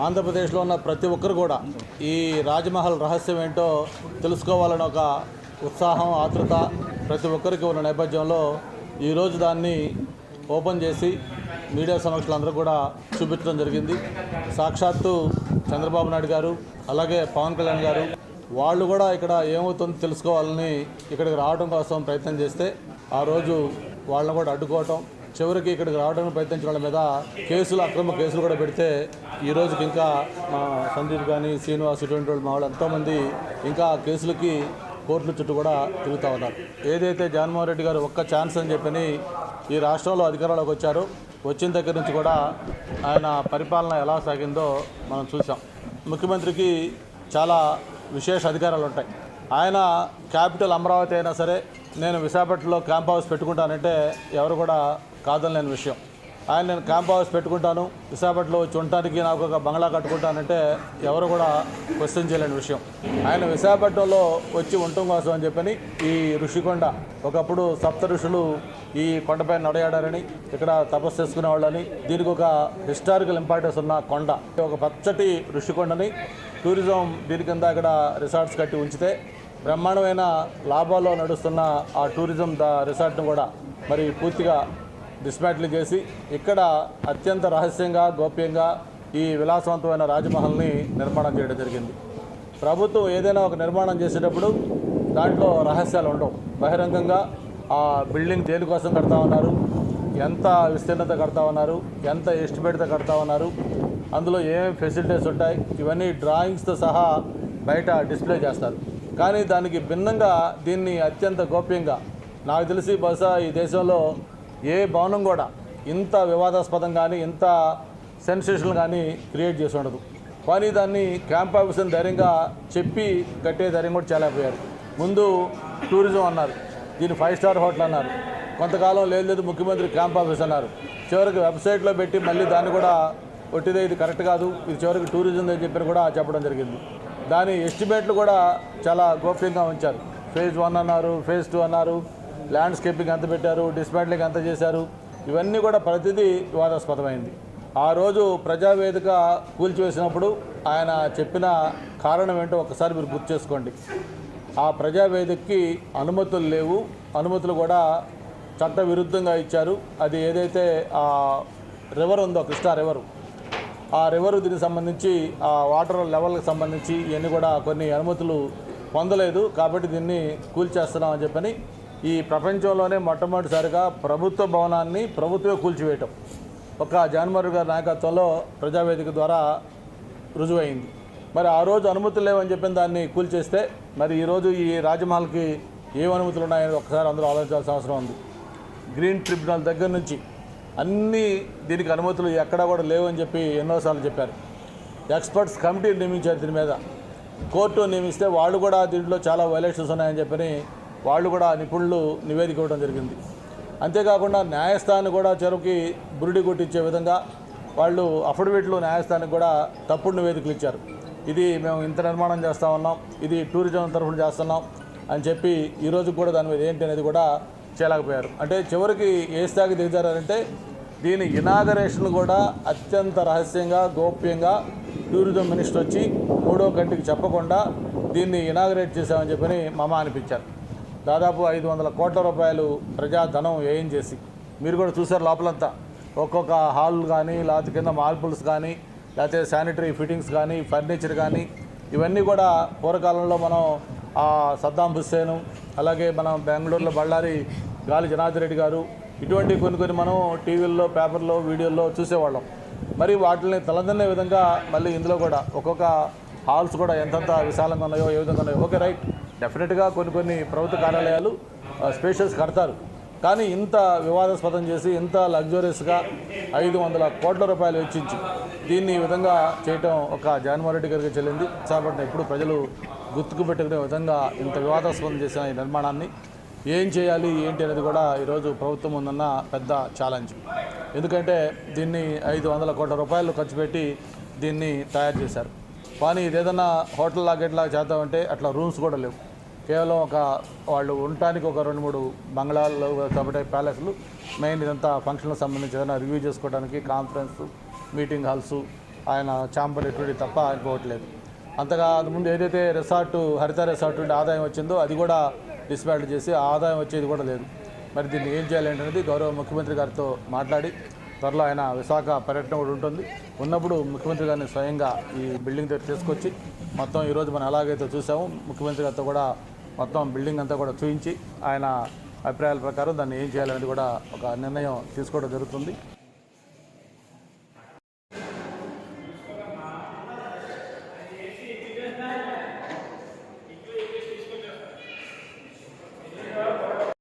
ఆంధ్రప్రదేశ్లో ఉన్న ప్రతి ఒక్కరు కూడా ఈ రాజ్మహల్ రహస్యం ఏంటో తెలుసుకోవాలని ఒక ఉత్సాహం ఆతృత ప్రతి ఒక్కరికి ఉన్న నేపథ్యంలో ఈరోజు దాన్ని ఓపెన్ చేసి మీడియా సమక్షంలో అందరూ కూడా చూపించడం జరిగింది. సాక్షాత్తు చంద్రబాబు నాయుడు గారు అలాగే పవన్ కళ్యాణ్ గారు వాళ్ళు కూడా ఇక్కడ ఏమవుతుందో తెలుసుకోవాలని ఇక్కడికి రావడం కోసం ప్రయత్నం చేస్తే ఆ రోజు వాళ్ళని కూడా అడ్డుకోవటం చివరికి ఇక్కడికి రావడానికి ప్రయత్నించిన వాళ్ళ మీద కేసులు అక్రమ కేసులు కూడా పెడితే ఈ రోజుకి ఇంకా మా సందీప్ కానీ శ్రీనివాస్ ఇటువంటి వాళ్ళు మా వాళ్ళు ఎంతోమంది ఇంకా కేసులకి కోర్టుల చుట్టూ కూడా తిరుగుతూ ఉన్నారు. ఏదైతే జగన్మోహన్ రెడ్డి గారు ఒక్క ఛాన్స్ అని చెప్పని ఈ రాష్ట్రంలో అధికారంలోకి వచ్చారు వచ్చిన దగ్గర నుంచి కూడా ఆయన పరిపాలన ఎలా సాగిందో మనం చూసాం ముఖ్యమంత్రికి చాలా విశేష అధికారాలు ఉంటాయి. ఆయన క్యాపిటల్ అమరావతి అయినా సరే నేను విశాఖపట్నంలో క్యాంప్ హౌస్ పెట్టుకుంటానంటే ఎవరు కూడా కాదనలేని విషయం. ఆయన నేను క్యాంప్ హౌస్ పెట్టుకుంటాను. విశాఖపట్నంలో వచ్చి ఉండటానికి నాకు ఒక బంగ్లా కట్టుకుంటానంటే ఎవరు కూడా క్వశ్చన్ చేయలేని విషయం. ఆయన విశాఖపట్నంలో వచ్చి ఉండటం కోసం అని చెప్పని ఈ ఋషికొండ ఒకప్పుడు సప్త ఋషులు ఈ కొండపై నడయాడారని ఇక్కడ తపస్సు చేసుకునే వాళ్ళని దీనికి ఒక హిస్టారికల్ ఇంపార్టెన్స్ ఉన్న కొండ. ఒక పచ్చటి ఋషికొండని టూరిజం దీని కింద ఇక్కడ రిసార్ట్స్ కట్టి ఉంచితే బ్రహ్మాండమైన లాభాల్లో నడుస్తున్న ఆ టూరిజం ద రిసార్ట్ను కూడా మరి పూర్తిగా డిస్మాటిల్ చేసి ఇక్కడ అత్యంత రహస్యంగా గోప్యంగా ఈ విలాసవంతమైన రాజమహల్ని నిర్మాణం చేయడం జరిగింది. ప్రభుత్వం ఏదైనా ఒక నిర్మాణం చేసేటప్పుడు దాంట్లో రహస్యాలు ఉండవు. బహిరంగంగా ఆ బిల్డింగ్ దేనికోసం కడతా ఉన్నారు? ఎంత విస్తీర్ణత కడతా ఉన్నారు? ఎంత ఎస్టిమేట్తో కడతా ఉన్నారు? అందులో ఏమేమి ఫెసిలిటీస్ ఉంటాయి? ఇవన్నీ డ్రాయింగ్స్తో సహా బయట డిస్ప్లే చేస్తారు. కానీ దానికి భిన్నంగా దీన్ని అత్యంత గోప్యంగా నాకు తెలిసి బహుశా ఈ దేశంలో ఏ భవనం కూడా ఇంత వివాదాస్పదం కానీ ఇంత సెన్సేషన్ కానీ క్రియేట్ చేసి ఉండదు. కానీ దాన్ని క్యాంప్ ఆఫీసర్ని ధైర్యంగా చెప్పి కట్టే ధైర్యం కూడా చాలా పోయారు ముందు టూరిజం అన్నారు దీన్ని ఫైవ్ స్టార్ హోటల్ అన్నారు. కొంతకాలం లేదు లేదు ముఖ్యమంత్రి క్యాంప్ ఆఫీస్ అన్నారు. చివరికి వెబ్సైట్లో పెట్టి మళ్ళీ దాన్ని కూడా ఒట్టిదే ఇది కరెక్ట్ కాదు ఇది చివరికి టూరిజం అని చెప్పి కూడా చెప్పడం జరిగింది. దాని ఎస్టిమేట్లు కూడా చాలా గోప్యంగా ఉంచారు. ఫేజ్ వన్ అన్నారు ఫేజ్ టూ అన్నారు ల్యాండ్స్కేపింగ్ ఎంత పెట్టారు డిస్మాంట్లింగ్ ఎంత చేశారు. ఇవన్నీ కూడా ప్రతిదీ వివాదాస్పదమైంది. ఆ రోజు ప్రజావేదిక కూల్చివేసినప్పుడు ఆయన చెప్పిన కారణం ఏంటో ఒకసారి మీరు గుర్తు చేసుకోండి. ఆ ప్రజావేదికకి అనుమతులు లేవు. అనుమతులు కూడా చట్ట విరుద్ధంగా ఇచ్చారు. అది ఏదైతే ఆ రివర్ ఉందో కృష్ణా రివర్. ఆ రివర్ దీనికి సంబంధించి ఆ వాటర్ లెవెల్కి సంబంధించి ఇవన్నీ కూడా కొన్ని అనుమతులు పొందలేదు. కాబట్టి దీన్ని కూల్చేస్తున్నామని చెప్పని ఈ ప్రపంచంలోనే మొట్టమొదటిసారిగా ప్రభుత్వ భవనాన్ని ప్రభుత్వమే కూల్చివేయటం. ఒక జగన్మోహన్ గారి నాయకత్వంలో ప్రజావేదిక ద్వారా రుజువైంది. మరి ఆ రోజు అనుమతులు లేవని చెప్పిన దాన్ని కూల్చేస్తే మరి ఈరోజు ఈ రాజమహల్కి ఏం అనుమతులు ఉన్నాయని ఒకసారి అందరూ ఆలోచించాల్సిన అవసరం ఉంది. గ్రీన్ ట్రిబ్యునల్ దగ్గర నుంచి అన్ని దీనికి అనుమతులు ఎక్కడా కూడా లేవని చెప్పి ఎన్నోసార్లు చెప్పారు. ఎక్స్పర్ట్స్ కమిటీ నియమించారు దీని మీద. కోర్టు నియమిస్తే వాళ్ళు కూడా దీంట్లో చాలా వైలేషన్స్ ఉన్నాయని చెప్పని వాళ్ళు కూడా నిపుణులు నివేదిక ఇవ్వడం జరిగింది. అంతేకాకుండా న్యాయస్థానం కూడా చెరువుకి బురిడి కొట్టించే విధంగా వాళ్ళు అఫిడవిట్లు న్యాయస్థానానికి కూడా తప్పుడు నివేదికలు ఇచ్చారు. ఇది మేము ఇంత నిర్మాణం చేస్తా ఉన్నాం ఇది టూరిజం తరఫున చేస్తున్నాం అని చెప్పి ఈరోజు కూడా దాని మీద ఏంటి అనేది కూడా చేయలేకపోయారు. అంటే చివరికి ఏ స్థాయికి దిగుతారంటే దీని ఇనాగరేషన్ కూడా అత్యంత రహస్యంగా గోప్యంగా టూరిజం మినిస్టర్ వచ్చి మూడో గంటకి చెప్పకుండా దీన్ని ఇనాగరేట్ చేశామని చెప్పని మమ అనిపించారు. దాదాపు ఐదు వందల కోట్ల రూపాయలు ప్రజాధనం వ్యయం చేసి. మీరు కూడా చూసారు లోపలంతా. ఒక్కొక్క హాల్ కానీ లేకపోతే కింద మార్బుల్స్ కానీ లేకపోతే శానిటరీ ఫిట్టింగ్స్ కానీ ఫర్నిచర్ కానీ ఇవన్నీ కూడా పూర్వకాలంలో మనం సద్దాం హుస్సేను అలాగే మనం బెంగళూరులో బళ్ళారి గాలి జనార్దన్ రెడ్డి గారు ఇటువంటి కొన్ని కొన్ని మనం టీవీల్లో పేపర్లో వీడియోల్లో చూసేవాళ్ళం. మరి వాటిని తలదన్నే విధంగా మళ్ళీ ఇందులో కూడా ఒక్కొక్క హాల్స్ కూడా ఎంతంత విశాలంగా ఉన్నాయో ఏ విధంగా ఉన్నాయో. Okay right. డెఫినెట్గా కొన్ని కొన్ని ప్రభుత్వ కార్యాలయాలు స్పేషల్స్ కడతారు. కానీ ఇంత వివాదాస్పదం చేసి ఇంత లగ్జరియస్గా ఐదు వందల కోట్ల రూపాయలు వెచ్చించి దీన్ని ఈ విధంగా చేయటం ఒక జగన్మోహన్ రెడ్డి గారికి చెల్లింది. విశాఖపట్నం ఎప్పుడు ప్రజలు గుర్తుకు పెట్టుకునే విధంగా ఇంత వివాదాస్పదం చేసిన ఈ నిర్మాణాన్ని ఏం చేయాలి ఏంటి అనేది కూడా ఈరోజు ప్రభుత్వం ఉందన్న పెద్ద ఛాలెంజ్ ఎందుకంటే దీన్ని ఐదు వందల కోట్ల రూపాయలు ఖర్చు పెట్టి దీన్ని తయారు చేశారు. కానీ ఇదేదన్నా హోటల్ లాగేట్లాగా చేద్దామంటే అట్లా రూమ్స్ కూడా లేవు. కేవలం ఒక వాళ్ళు ఉండటానికి ఒక రెండు మూడు బంగ్లాలు కాబట్టి ప్యాలెస్లు మెయిన్ ఇదంతా ఫంక్షన్లకు సంబంధించి ఏదైనా రివ్యూ చేసుకోవడానికి కాన్ఫరెన్స్ మీటింగ్ హాల్స్ ఆయన ఛాంబర్ ఎటువంటి తప్ప అనుకోవట్లేదు అంతగా ముందు ఏదైతే రిసార్ట్ హరిత రిసార్ట్ నుండి ఆదాయం వచ్చిందో అది కూడా డిస్పాటిల్ చేసి ఆ ఆదాయం వచ్చేది కూడా లేదు. మరి దీన్ని ఏం చేయాలి గౌరవ ముఖ్యమంత్రి గారితో మాట్లాడి త్వరలో ఆయన విశాఖ పర్యటన కూడా ఉంటుంది. ఉన్నప్పుడు ముఖ్యమంత్రి గారిని స్వయంగా ఈ బిల్డింగ్ దగ్గర తీసుకొచ్చి మొత్తం ఈరోజు మనం ఎలాగైతే చూసామో ముఖ్యమంత్రి గారితో కూడా మొత్తం బిల్డింగ్ అంతా కూడా చూయించి ఆయన అభిప్రాయాల ప్రకారం దాన్ని ఏం చేయాలనేది కూడా ఒక నిర్ణయం తీసుకోవడం జరుగుతుంది.